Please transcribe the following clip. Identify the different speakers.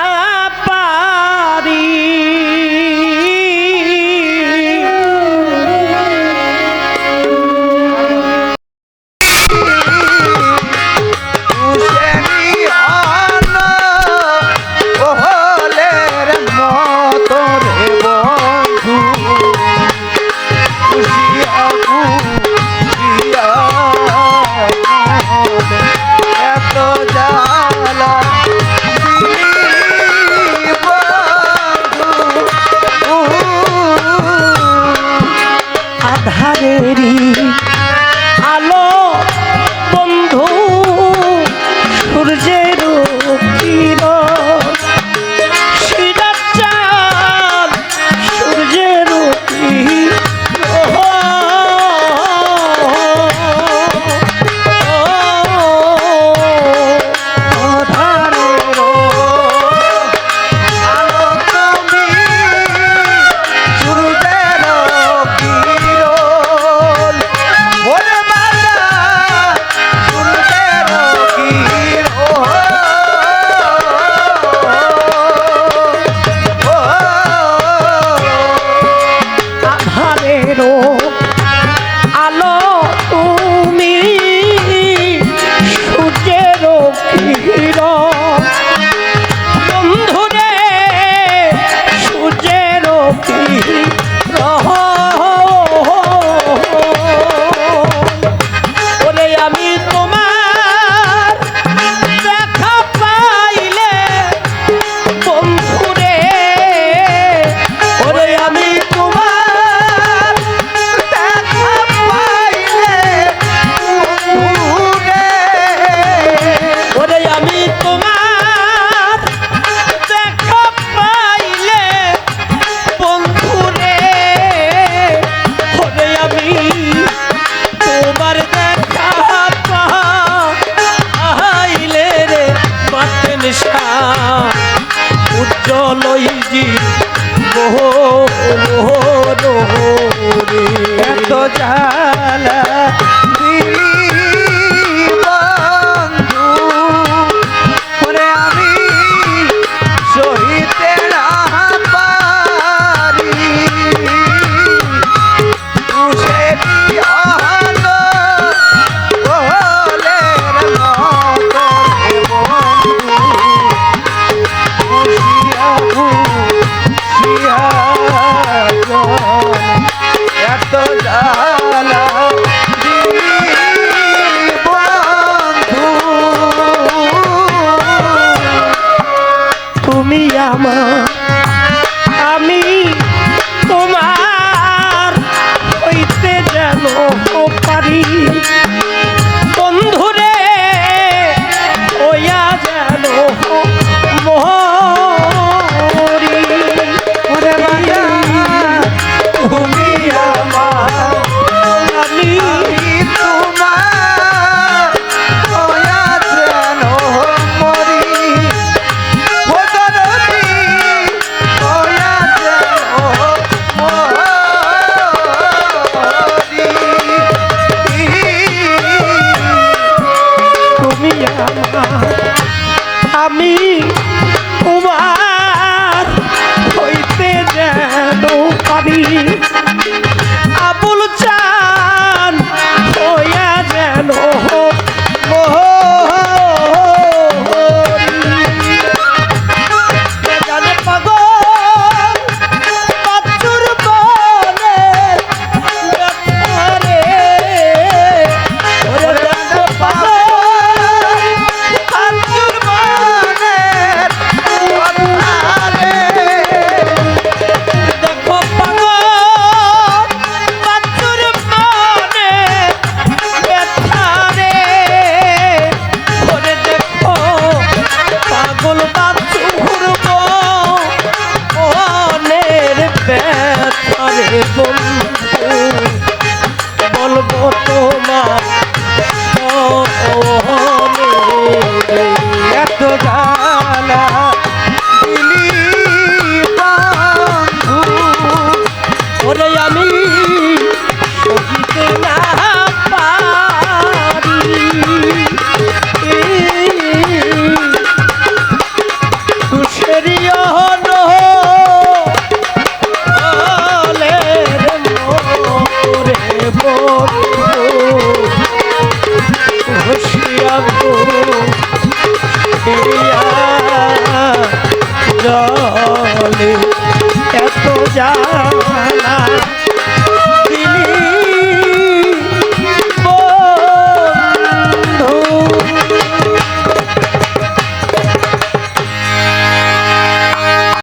Speaker 1: Bye. চাঁদেরি আলো বন্ধু সূর্যের কিরণ জালা uh পাগল বাচ্চুরব অনের ব্যথারে বন্ধু বলব তোমার
Speaker 2: এত
Speaker 1: জানা আমি এত জানা